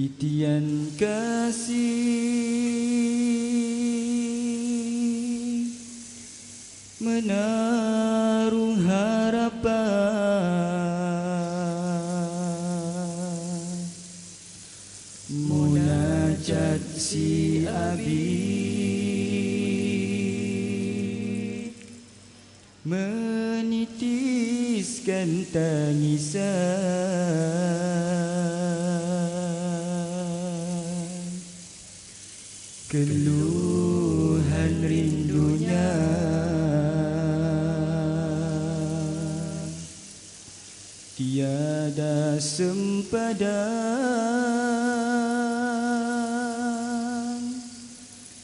Titian kasih Menaruh harapan. Munajat si Abi Menitiskan tangisan Keluhan rindunya. Tiada sempadan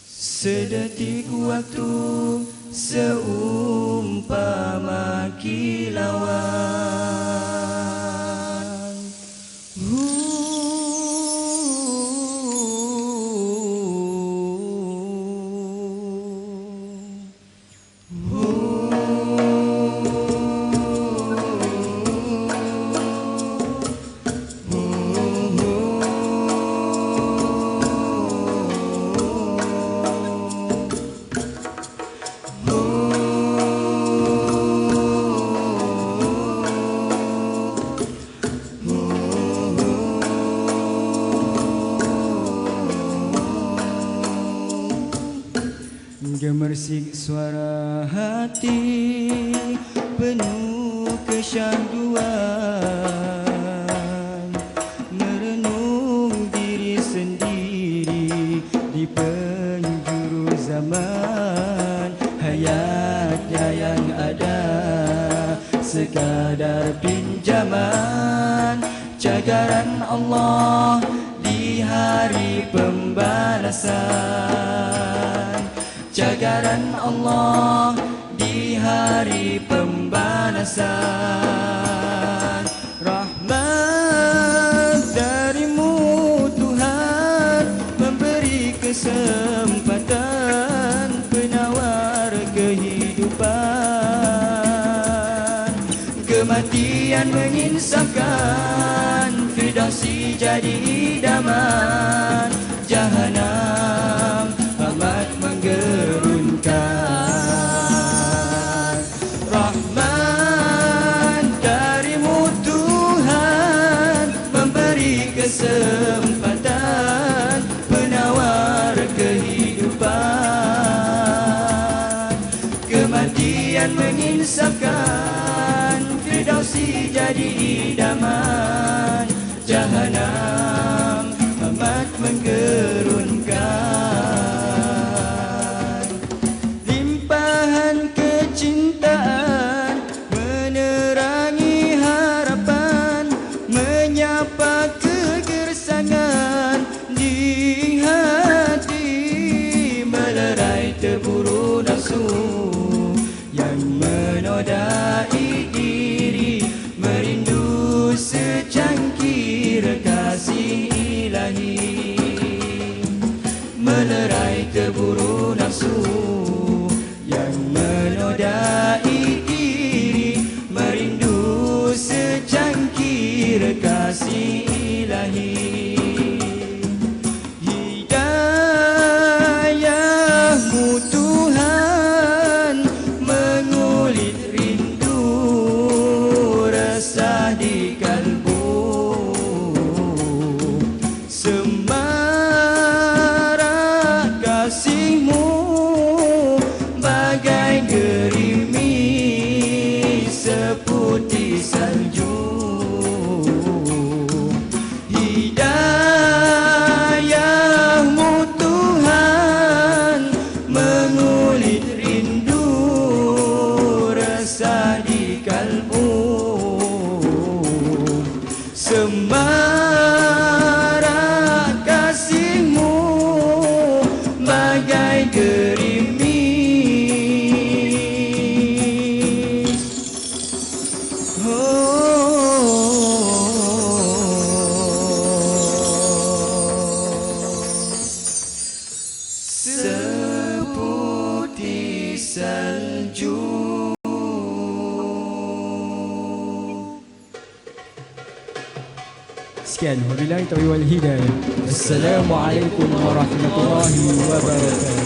Sedetik waktu seumpama kilauan Gemersik suara hati penuh kesyahduan. Merenung diri sendiri di penjuru zaman. Hayatnya yang ada sekadar pinjaman. Cagaran Allah di hari pembalasan Cagaran Allah di hari pembalasan. Rahmat darimu Tuhan Memberi kesempatan Penawar kehidupan. Kematian menginsafkan Fidausi jadi idaman. Jahanam amat menggerunkan Rahman darimu Tuhan Memberi kesempatan Penawar kehidupan. Kematian menginsafkan Fidausi jadi idaman. Jahanam amat menggerunkan menodai diri Merindu secangkir kasih ilahi. Melerai terburu nafsu Yang menodai diri Merindu secangkir kasih ilahi بئس الجود إسكان والهداية. السلام عليكم ورحمة الله وبركاته.